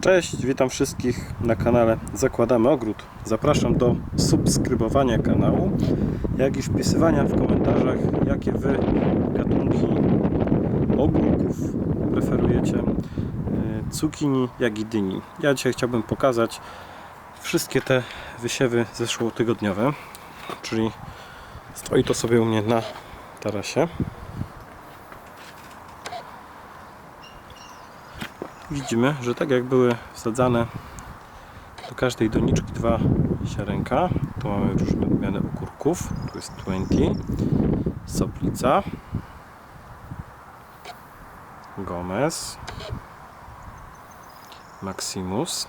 Cześć, witam wszystkich na kanale Zakładamy Ogród. Zapraszam do subskrybowania kanału, jak i wpisywania w komentarzach, jakie Wy gatunki ogórków preferujecie, e, cukinii, jak i dyni. Ja dzisiaj chciałbym pokazać wszystkie te wysiewy zeszłotygodniowe, czyli stoi to sobie u mnie na tarasie. Widzimy, że tak jak były wsadzane do każdej doniczki dwa siarenka, tu mamy różne odmiany ogórków, tu jest 20, soplica, Gomez, Maximus.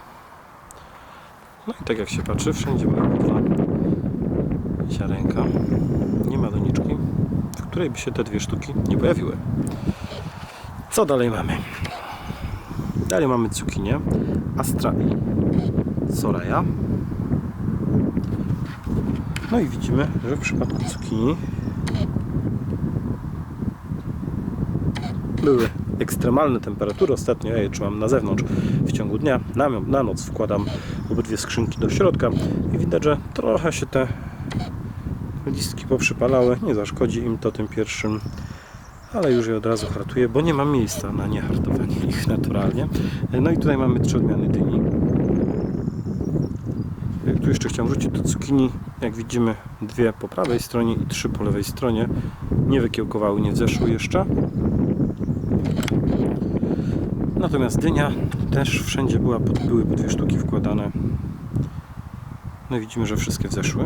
No i tak jak się patrzy, wszędzie mamy dwa siarenka. Nie ma doniczki, w której by się te dwie sztuki nie pojawiły. Co dalej mamy? Dalej mamy cukinię, Astra i Soraya. No i widzimy, że w przypadku cukinii były ekstremalne temperatury. Ostatnio ja je trzymam na zewnątrz w ciągu dnia. Na, na noc wkładam obydwie skrzynki do środka i widać, że trochę się te listki poprzypalały. Nie zaszkodzi im to tym pierwszym ale już je od razu hartuję, bo nie ma miejsca na niehartowanie ich naturalnie. No i tutaj mamy trzy odmiany dyni. Tu jeszcze chciałem wrzucić do cukinii. Jak widzimy, dwie po prawej stronie i trzy po lewej stronie. Nie wykiełkowały, nie zeszły jeszcze. Natomiast dynia też wszędzie była, były po dwie sztuki wkładane. No i widzimy, że wszystkie wzeszły.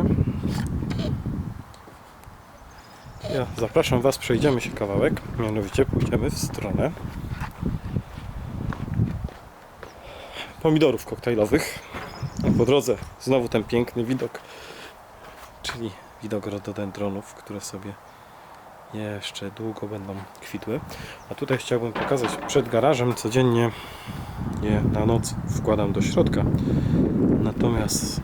Ja zapraszam Was, przejdziemy się kawałek, mianowicie pójdziemy w stronę pomidorów koktajlowych. Po drodze znowu ten piękny widok, czyli widok rododendronów, które sobie jeszcze długo będą kwitły. A tutaj chciałbym pokazać przed garażem codziennie je na noc wkładam do środka. Natomiast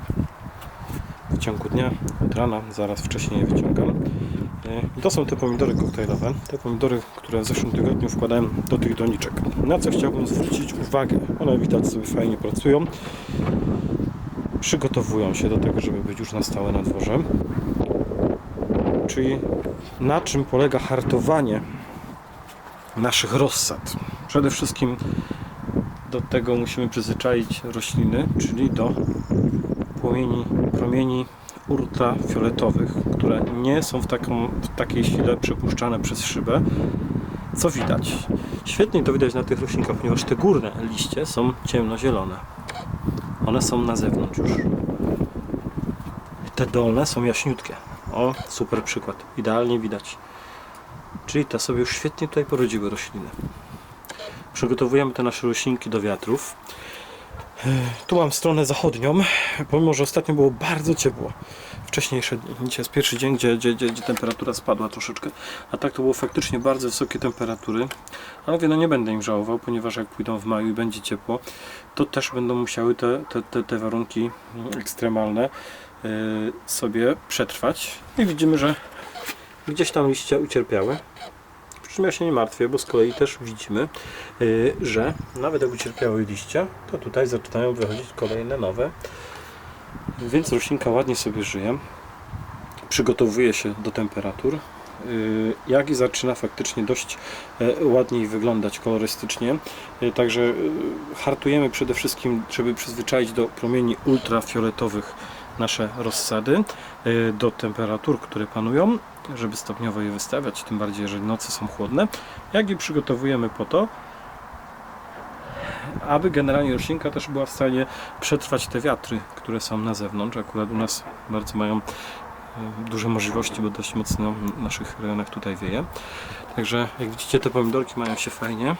w ciągu dnia od rana zaraz wcześniej je wyciągam. I to są te pomidory koktajlowe. Te pomidory, które w zeszłym tygodniu wkładałem do tych doniczek. Na co chciałbym zwrócić uwagę? One widać sobie fajnie pracują. Przygotowują się do tego, żeby być już na stałe na dworze. Czyli na czym polega hartowanie naszych rozsad? Przede wszystkim do tego musimy przyzwyczaić rośliny, czyli do płomieni, promieni ultrafioletowych, które nie są w, taką, w takiej sile przepuszczane przez szybę, co widać. Świetnie to widać na tych roślinkach, ponieważ te górne liście są ciemnozielone. One są na zewnątrz już. Te dolne są jaśniutkie. O, super przykład. Idealnie widać. Czyli te sobie już świetnie tutaj porodziły rośliny. Przygotowujemy te nasze roślinki do wiatrów. Tu mam stronę zachodnią, pomimo że ostatnio było bardzo ciepło. Wcześniejsze dni, dzisiaj jest pierwszy dzień, gdzie, gdzie, gdzie, temperatura spadła troszeczkę, a tak to było faktycznie bardzo wysokie temperatury. Ale mówię, no nie będę im żałował, ponieważ jak pójdą w maju i będzie ciepło, to też będą musiały te, te, te, te warunki ekstremalne yy, sobie przetrwać. I widzimy, że gdzieś tam liście ucierpiały. Przy czym ja się nie martwię, bo z kolei też widzimy, yy, że nawet jak ucierpiały liście, to tutaj zaczynają wychodzić kolejne nowe. Więc roślinka ładnie sobie żyje, przygotowuje się do temperatur. yy, Jak i zaczyna faktycznie dość e, ładniej wyglądać kolorystycznie. Yy, Także yy, hartujemy przede wszystkim, żeby przyzwyczaić do promieni ultrafioletowych nasze rozsady, yy, do temperatur, które panują, żeby stopniowo je wystawiać, tym bardziej jeżeli noce są chłodne, jak i przygotowujemy po to, aby generalnie roślinka też była w stanie przetrwać te wiatry, które są na zewnątrz. Akurat u nas bardzo mają e, duże możliwości, bo dość mocno w naszych rejonach tutaj wieje. Także jak widzicie te pomidorki mają się fajnie.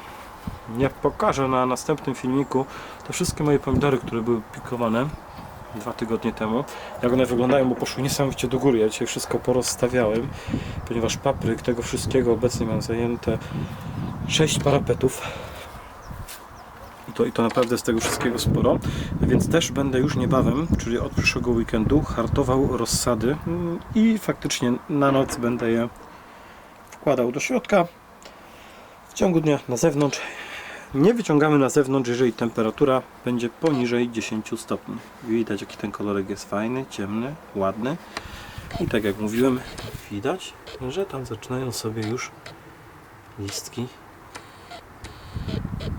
Ja pokażę na następnym filmiku te wszystkie moje pomidory, które były pikowane dwa tygodnie temu. Jak one wyglądają, bo poszły niesamowicie do góry. Ja dzisiaj wszystko porozstawiałem, ponieważ papryk tego wszystkiego obecnie mam zajęte 6 parapetów. I to, I to naprawdę z tego wszystkiego sporo. Więc też będę już niebawem, czyli od przyszłego weekendu, hartował rozsady i faktycznie na noc będę je wkładał do środka. W ciągu dnia na zewnątrz nie wyciągamy na zewnątrz, jeżeli temperatura będzie poniżej 10 stopni. Widać jaki ten kolorek jest fajny, ciemny, ładny. I tak jak mówiłem, widać, że tam zaczynają sobie już listki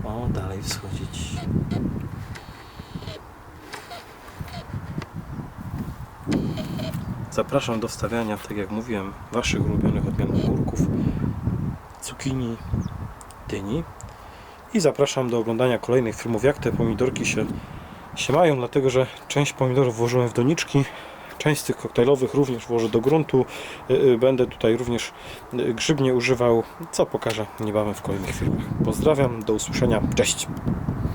o dalej wschodzić. Zapraszam do wstawiania, tak jak mówiłem, Waszych ulubionych odmian ogórków, cukinii, dyni. I zapraszam do oglądania kolejnych filmów, jak te pomidorki się, się mają, dlatego że część pomidorów włożyłem w doniczki, część z tych koktajlowych również włożę do gruntu. Y, y, Będę tutaj również y, grzybnie używał, co pokażę niebawem w kolejnych filmach. Pozdrawiam, do usłyszenia, cześć!